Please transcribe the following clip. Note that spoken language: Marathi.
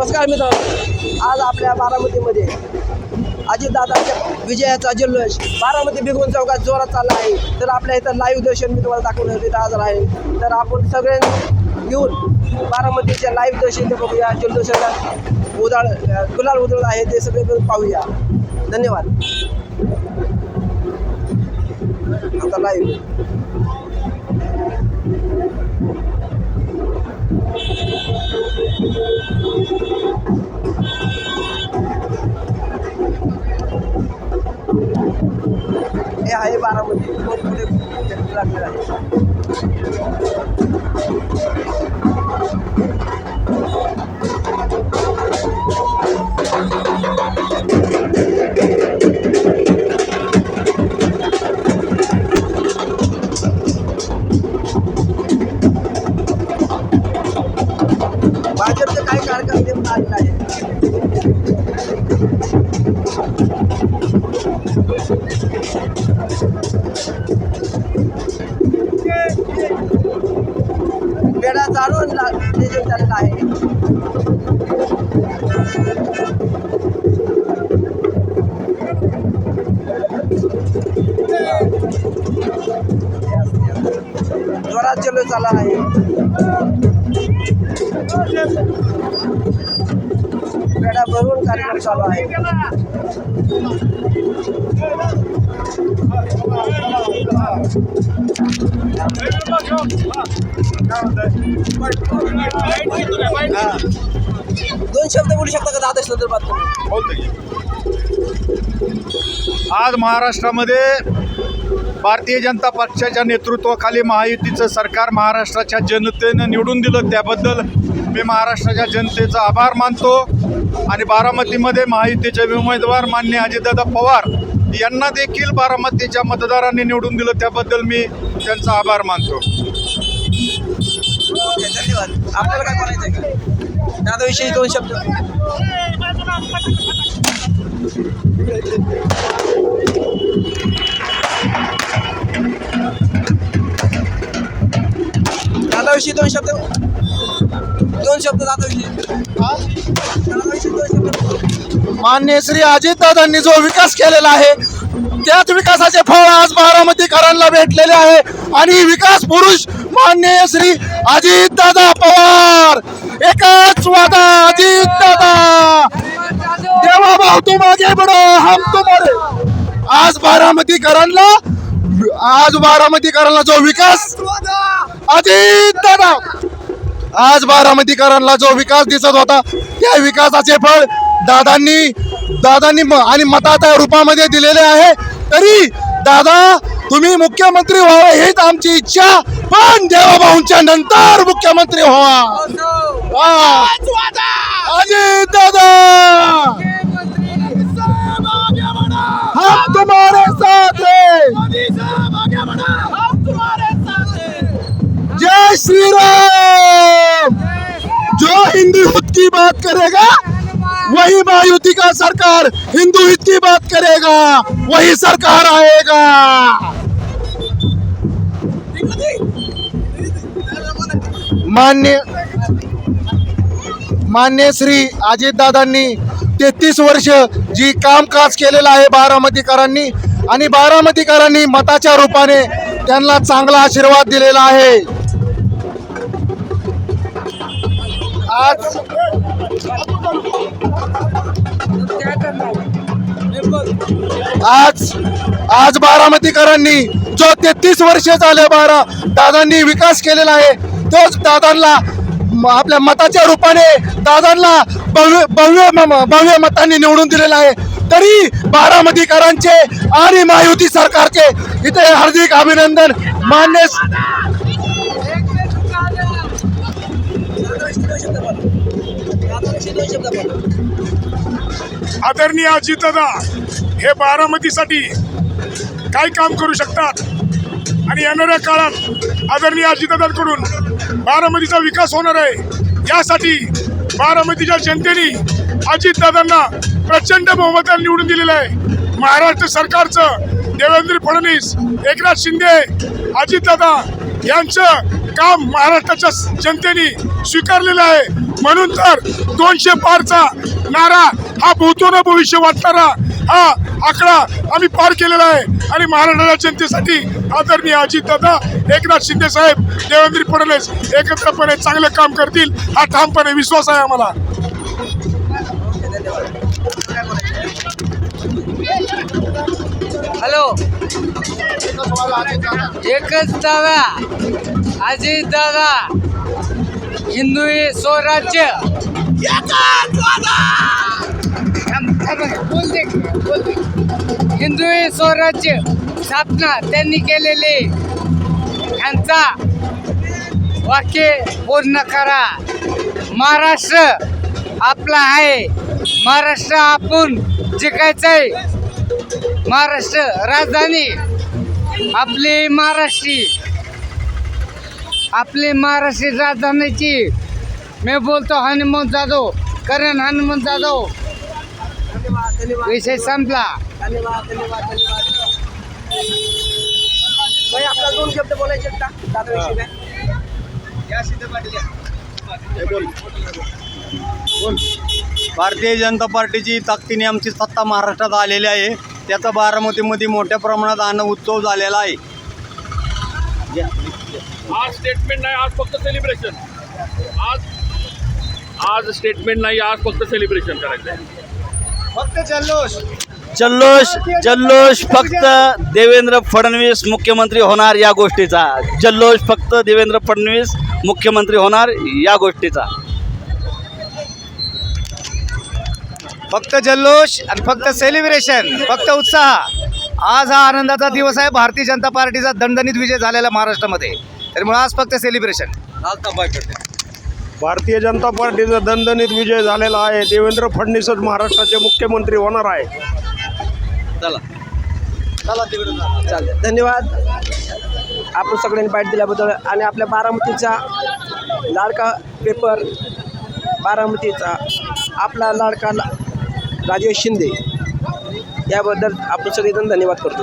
नमस्कार मित्रांनो. आज आपल्या बारामतीमध्ये अजितदादाच्या विजयाचा जल्लोष बारामती भिगवण चौकात जोरात चालला आहे. तर आपल्या इथं लाईव्ह दर्शन मी तुम्हाला दाखवण्यासाठी हजर आहे. तर आपण सगळे येऊन बारामतीच्या लाईव्ह दर्शन ते बघूया. जल्लोषाला उदाळ गुलाल उधळ आहे. ते सगळे पाहूया. धन्यवाद. आता लाईव्ह बारामती खूप लागलेला आहे. भाजपचे काही कार्यकर्ते आलेले आहेत. पेढा जाणून ला- नियोजन झालेलं आहे. जोरात चलो चालला आहे पेढा भरून कार्यक्रम चालू आहे. दोन शब्द बोलू शकता का? दादा संदर्भात आज महाराष्ट्रामध्ये भारतीय जनता पक्षाच्या नेतृत्वाखाली महायुतीचं सरकार महाराष्ट्राच्या जनतेनं निवडून दिलं. त्याबद्दल मी महाराष्ट्राच्या जनतेचा आभार मानतो. आणि बारामतीमध्ये महायुतीचे उमेदवार मान्य अजितदादा पवार यांना देखील बारामतीच्या मतदारांनी निवडून दिलं. त्याबद्दल मी त्यांचा आभार मानतो. ओके, धन्यवाद. आपल्याला काय बोलायचं आहे का दादाविषयी दोन शब्द. दादाविषयी दोन शब्द. दोन शब्द दादाविषयी दादाविषयी दोन शब्द. मान्य श्री अजितदादांनी जो विकास केलेला आहे त्याच विकासाचे फळ आज बारामतीकरांना भेटलेले आहे. आणि विकास पुरुष मान्य श्री अजित दादा पवार! एकाच वादा अजित दादा! देवा भाऊ तू मागे बडो हम तुम्हारे! आज बारामतीकरांना आज बारामतीकरांना जो विकास अजित दादा! आज बारामतीकरांना जो विकास दिसत होता त्या विकासाचे फळ दादांनी दादांनी म- आणि मताच्या रूपामध्ये दिलेले आहे. तरी दादा तुम्ही मुख्यमंत्री व्हावं हीच आमची इच्छा. पण देवाभाऊंच्या नंतर मुख्यमंत्री व्हावा अजित दादा हम तुम्हारे साथ जय श्री राम जो हिंदू हित की बात करेगा वही मायुति का सरकार हिंदू हित की बात करेगा वही सरकार आएगा मान्य मान्य श्री अजितदादांनी तेहतीस वर्ष जी कामकाज केलेलं आहे बारामतीकरांनी आणि बारामतीकरांनी मताच्या रूपाने त्यांना चांगला आशीर्वाद दिलेला आहे. आज आज आज बारामतीकरांनी जो तेहतीस वर्ष झाले बारा दादांनी विकास केलेला आहे तोच दादांना म- आपल्या मताच्या रूपाने दादांना भव्य भव्य म- भव्य मतांनी निवडून दिलेला आहे. तरी बारामतीकरांचे आणि महायुती सरकारचे इथे हार्दिक अभिनंदन. मान्य आदरणीय अजितदादा हे बारामतीसाठी काय काम करू शकतात? आणि येणाऱ्या काळात आदरणीय अजितदादांकडून बारामतीचा विकास होणार आहे. यासाठी बारामतीच्या जनतेने अजितदादांना प्रचंड बहुमताने निवडून दिलेलं आहे. महाराष्ट्र सरकारचं देवेंद्र फडणवीस एकनाथ शिंदे अजितदादा यांचं काम महाराष्ट्राच्या जनतेने स्वीकारलेलं आहे. म्हणून तर दोनशे पारचा नारा हा भूतोन भविष्य वाटणारा हा आकडा आम्ही पार केलेला आहे. आणि महाराष्ट्राच्या जनतेसाठी आदरणीय अजितदादा एकनाथ शिंदे साहेब देवेंद्र फडणवीस एकत्रपणे चांगले काम करतील हा ठामपणे विश्वास आहे आम्हाला. हॅलो. एकच दादा अजित दादा. हिंदू स्वराज्य. हिंदू स्वराज्य स्थापना त्यांनी केलेली. यांचा वाक्य पूर्ण करा. महाराष्ट्र आपला आहे. महाराष्ट्र आपण जिंकायचंय महाराष्ट्र राजधानी आपली महाराष्ट्री. आपली महाराष्ट्री राजधानीची मी बोलतो हनुमान जाधव. करण हनुमान जाधव. धन्यवाद विषय संपला. धन्यवाद धन्यवाद धन्यवाद. भाई आपल्याला दोन शब्द बोलायचे आहेत का? दादाविषयी काय? भारतीय जनता पार्टीची ताकदीने आमची सत्ता महाराष्ट्रात आलेली आहे. त्याचा बारामतीमध्ये मोठ्या प्रमाणात अन्न उत्सव झालेला आहे. आज स्टेटमेंट नाही आज फक्त सेलिब्रेशन आज आज स्टेटमेंट नाही आज फक्त सेलिब्रेशन करायचं आहे जल्लोष. जल्लोष फक्त देवेंद्र फडणवीस मुख्यमंत्री होणार या गोष्टीचा. जल्लोष फक्त देवेंद्र फडणवीस मुख्यमंत्री होणार या गोष्टीचा. फक्त जल्लोष आणि फक्त सेलिब्रेशन फक्त उत्साह. आज हा आनंदाचा दिवस आहे. भारतीय जनता पार्टीचा दणदणीत विजय झालेला महाराष्ट्रामध्ये. त्यामुळे आज फक्त सेलिब्रेशन भारतीय जनता पार्टीचा दणदणीत विजय झालेला आहे. देवेंद्र फडणवीसच महाराष्ट्राचे मुख्यमंत्री होणार आहे. चला. चला चालेल धन्यवाद. आपण सगळ्यांनी बाईट दिल्याबद्दल आणि आपल्या बारामतीचा लाडका पेपर बारामतीचा आपला लाडका ला- राजेश शिंदे. याबद्दल आपण सगळेजण धन्यवाद करतो.